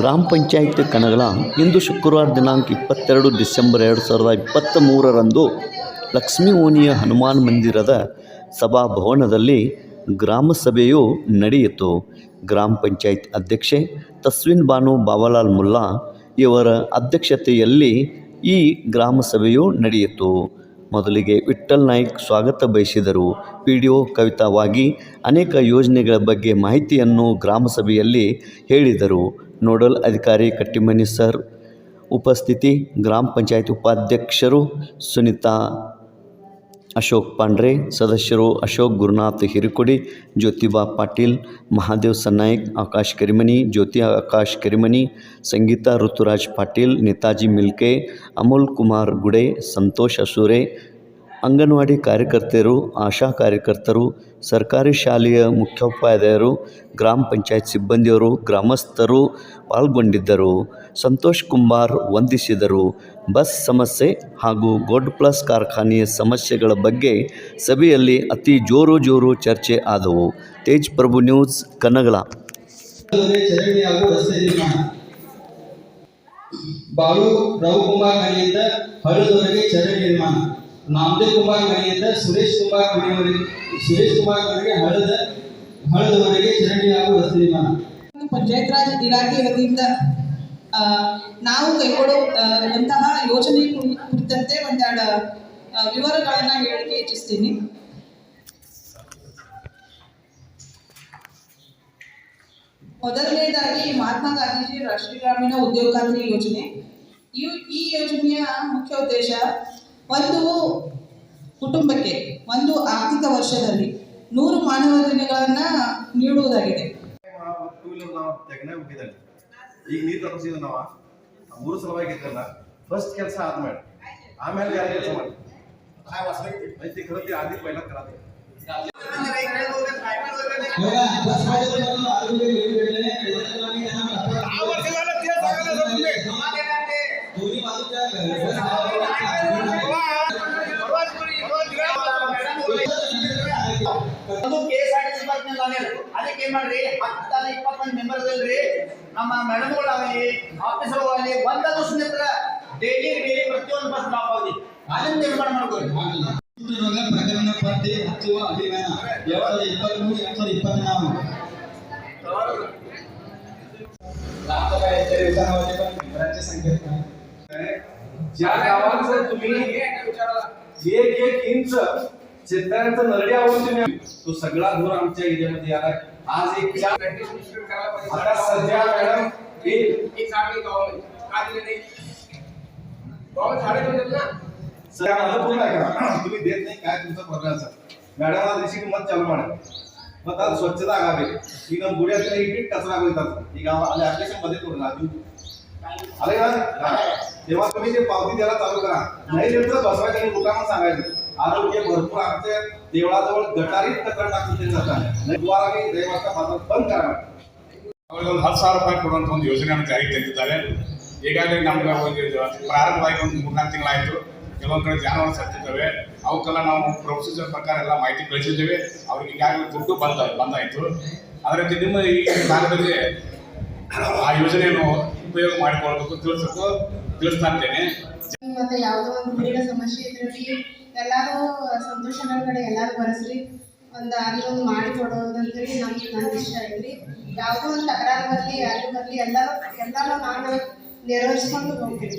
ಗ್ರಾಮ ಪಂಚಾಯತ್ ಕಣಗಳ ಇಂದು ಶುಕ್ರವಾರ ದಿನಾಂಕ ಇಪ್ಪತ್ತೆರಡು ಡಿಸೆಂಬರ್ ಎರಡು ಸಾವಿರದ ಇಪ್ಪತ್ತ ಮೂರರಂದು ಲಕ್ಷ್ಮೀ ಓಣಿಯ ಹನುಮಾನ್ ಮಂದಿರದ ಸಭಾಭವನದಲ್ಲಿ ಗ್ರಾಮ ಸಭೆಯು ನಡೆಯಿತು. ಗ್ರಾಮ ಪಂಚಾಯತ್ ಅಧ್ಯಕ್ಷೆ ತಸ್ವಿನ್ ಬಾನು ಬಾಬಾಲಾಲ್ ಮುಲ್ಲಾ ಇವರ ಅಧ್ಯಕ್ಷತೆಯಲ್ಲಿ ಈ ಗ್ರಾಮ ಸಭೆಯು ನಡೆಯಿತು. ಮೊದಲಿಗೆ ವಿಠ್ಠಲ್ ನಾಯ್ಕ್ ಸ್ವಾಗತ ಬಯಸಿದರು. ಪಿಡಿಓ ಕವಿತಾವಾಗಿ ಅನೇಕ ಯೋಜನೆಗಳ ಬಗ್ಗೆ ಮಾಹಿತಿಯನ್ನು ಗ್ರಾಮಸಭೆಯಲ್ಲಿ ಹೇಳಿದರು. ನೋಡಲ್ ಅಧಿಕಾರಿ ಕಟ್ಟಿಮನಿ ಸರ್. ಉಪಸ್ಥಿತಿ ಗ್ರಾಮ ಪಂಚಾಯತ್ ಉಪಾಧ್ಯಕ್ಷರು ಸುನಿತಾ ಅಶೋಕ್ ಪಾಂಡ್ರೆ ಸದಸ್ಯರು ಅಶೋಕ್ ಗುರುನಾಥ್ ಹಿರಿಕೊಡಿ ಜ್ಯೋತಿಬಾ ಪಾಟೀಲ್ ಮಹಾದೇವ್ ಸನ್ನಾಯ್ಕ್ ಆಕಾಶ್ ಕರಿಮನಿ ಜ್ಯೋತಿ ಆಕಾಶ್ ಕರಿಮನಿ ಸಂಗೀತಾ ಋತುರಾಜ್ ಪಾಟೀಲ್ ನೇತಾಜಿ ಮಿಲ್ಕೆ ಅಮೋಲ್ ಕುಮಾರ್ ಗುಡೆ ಸಂತೋಷ್ ಅಸೂರೆ ಅಂಗನವಾಡಿ ಕಾರ್ಯಕರ್ತೆಯರು, ಆಶಾ ಕಾರ್ಯಕರ್ತರು, ಸರ್ಕಾರಿ ಶಾಲೆಯ ಮುಖ್ಯೋಪಾಧ್ಯಾಯರು, ಗ್ರಾಮ ಪಂಚಾಯತ್ ಸಿಬ್ಬಂದಿಯವರು ಗ್ರಾಮಸ್ಥರು ಪಾಲ್ಗೊಂಡಿದ್ದರು. ಸಂತೋಷ್ ಕುಮಾರ್ ವಂದಿಸಿದರು. ಬಸ್ ಸಮಸ್ಯೆ ಹಾಗೂ ಗೋಲ್ಡ್ ಪ್ಲಸ್ ಕಾರ್ಖಾನೆಯ ಸಮಸ್ಯೆಗಳ ಬಗ್ಗೆ ಸಭೆಯಲ್ಲಿ ಅತಿ ಜೋರು ಜೋರು ಚರ್ಚೆ ಆದವು. ತೇಜ್ ಪ್ರಭು ನ್ಯೂಸ್ ಕನ್ನಗಳ ರಘುಕುಮಾರ್ ಬಾಳು ರವಿಕುಮಾರ್ ಮನೆಯಿಂದ ಹಳ್ಳದವರೆಗೆ ನಿರ್ಮಾಣ. ನಾಮದೇವ್ ಕುಮಾರ್ ಮನೆಯಿಂದ ಸುರೇಶ್ ಕುಮಾರ್ ಮನೆಯವರೆಗೆ ಸುರೇಶ್ ಕುಮಾರ್ ಮನೆಗೆ ಹಳದ, ಹಳದವರೆಗೆ ಚರಂಡಿ ಹಾಗೂ ರಸ್ತೆ ನಿರ್ಮಾಣ. ಪಂಚಾಯತ್ ರಾಜ್ ಇಲಾಖೆ ವತಿಯಿಂದ ನಾವು ಕೈಗೊಳ್ಳೋ ಅಂತಹ ಯೋಜನೆ ಕುರಿ- ಕುರಿತಂತೆ ಒಂದೆರಡು ವಿವರಗಳನ್ನು ಹೇಳಲಿಕ್ಕೆ ಇಚ್ಛಿಸ್ತೀನಿ. ಮೊದಲನೇದಾಗಿ ಮಹಾತ್ಮ ಗಾಂಧೀಜಿ ರಾಷ್ಟ್ರೀಯ ಗ್ರಾಮೀಣ ಉದ್ಯೋಗ ಖಾತ್ರಿ ಯೋಜನೆ ಈ ಯೋಜನೆಯ ಮುಖ್ಯ ಉದ್ದೇಶ ಒಂದು ಕುಟುಂಬಕ್ಕೆ ಒಂದು ಆರ್ಥಿಕ ವರ್ಷದಲ್ಲಿ ನೂರು ಮಾನವ ದಿನಗಳನ್ನು ನೀಡುವುದಾಗಿದೆ. ಟೂ ವೀಲರ್ ನಾವು ತೆಗನೆ ಹೋಗಿದ್ದಲ್ಲಿ ಈಗ ನೀರು ತರಿಸಿದ ನಾವ. ಆ ಮೂರು ಸಲವಾಗಿ ಇದ್ದಲ್ಲ ಫಸ್ಟ್ ಕೆಲಸ ಆದ್ಮೇಲೆ. ಆಮೇಲೆ ಯಾರು ಕೆಲಸ ಮಾಡಿ ಐತಿ ಕರತಿ ಆದಿ ಪೈಲ ಕರಾತಿ. ಧೋನಿ ಅದು K S R T C bus ಅದಕ್ಕೆ ಏನ್ ಮಾಡ್ರಿ ಹತ್ತಲ್ಲ ಇಪ್ಪತ್ತೊಂದು ಮೆಂಬರ್ ಇಲ್ರಿ ನಮ್ಮ ಮೇಡಮ್ಗಳಾಗಲಿ ಆಫೀಸರ್ಗಳಾಗಲಿ ಒಂದದು ಸುಮ್ಮನೆ ಡೈಲಿ ಡೈಲಿ ಪ್ರತಿಯೊಂದು ಬಸ್ ಡ್ರಾಪ್ ಆಗಿ ಅದನ್ನ ನಿರ್ಮಾಣ ಮಾಡ್ಕೊಳ್ಳಿ ರೋಗ ಪ್ರಕರಣ ಪಟ್ಟಿ ಹಚ್ಚುವ ಅಭಿಯಾನ ಎರಡ್ ಸಾವಿರದ ಇಪ್ಪತ್ಮೂರು ಎರಡ್ ಸಾವಿರದ ಇಪ್ಪತ್ನಾಲ್ಕು राज्य संकेत ज्या गावाचं तुम्ही एक एक इंच शेतकऱ्यांचा नरडी आवडते तो सगळा धोर आमच्या एरियामध्ये आला आज एक चार आता सध्या मॅडम तुम्ही देत नाही काय तुमचा मॅडम चालू मॅडम स्वच्छता कचरा आपल्या तेव्हा तुम्ही ते पावती द्यायला चालू करा. नाही तर बसवा काही लोकांना सांगायचं. आरोग्य भरपूर आमच्या देवळाजवळ गटारीत कचरा टाकून दिले जातात नाही द्वारा काही दैवाचा बाजार बंद करा ಅವ್ರಿಗೆ ಒಂದು ಹತ್ತು ಸಾವಿರ ರೂಪಾಯಿ ಕೊಡುವಂಥ ಒಂದು ಯೋಜನೆಯನ್ನು ಜಾರಿಗೆ ತಂದಿದ್ದಾರೆ ಈಗಾಗಲೇ ನಮ್ಗೆ ಒಂದು ಪ್ರಾರಂಭವಾಗಿ ಒಂದು ಮೂರ್ನಾಲ್ಕು ತಿಂಗಳಾಯಿತು ಕೆಲವೊಂದು ಕಡೆ ಜಾನುವಾರು ಸತ್ತಿದ್ದಾವೆ ಅವಕ್ಕೆಲ್ಲ ನಾವು ಪ್ರೊಸೀಜರ್ ಪ್ರಕಾರ ಎಲ್ಲ ಮಾಹಿತಿ ಕಳಿಸಿದ್ದೇವೆ ಅವ್ರಿಗೆ ಈಗಾಗಲೇ ದುಡ್ಡು ಬಂದ ಬಂದಾಯಿತು ಅದೇ ರೀತಿ ನಿಮ್ಮ ಈ ಭಾಗದಲ್ಲಿ ಆ ಯೋಜನೆಯನ್ನು ಉಪಯೋಗ ಮಾಡಿಕೊಳ್ಬೇಕು ತಿಳಿಸಬೇಕು ತಿಳಿಸ್ತಾ ಇದ್ದೇನೆ ಮತ್ತೆ ಯಾವುದೋ ಒಂದು ನೀರಿನ ಸಮಸ್ಯೆ ಇದ್ರಿ ಎಲ್ಲರೂ ಸಂತೋಷಗಳ ಕಡೆ ಎಲ್ಲರೂ ಬರೆಸ್ರಿ. ಒಂದು ಅಲ್ಲೊಂದು ಮಾಡಿ ಕೊಡೋದಂತೇಳಿ ನಮ್ಗೆ ನನ್ನ ಇಷ್ಟ ಐತ್ರಿ. ಯಾವುದೋ ಒಂದು ತಕರಾರು ಬರಲಿ ಅಲ್ಲಿ ಬರಲಿ, ಎಲ್ಲರೂ ಎಲ್ಲರೂ ನಾನು ನೆರವೇರಿಸ್ಕೊಂಡು ಹೋಗ್ತೀನಿ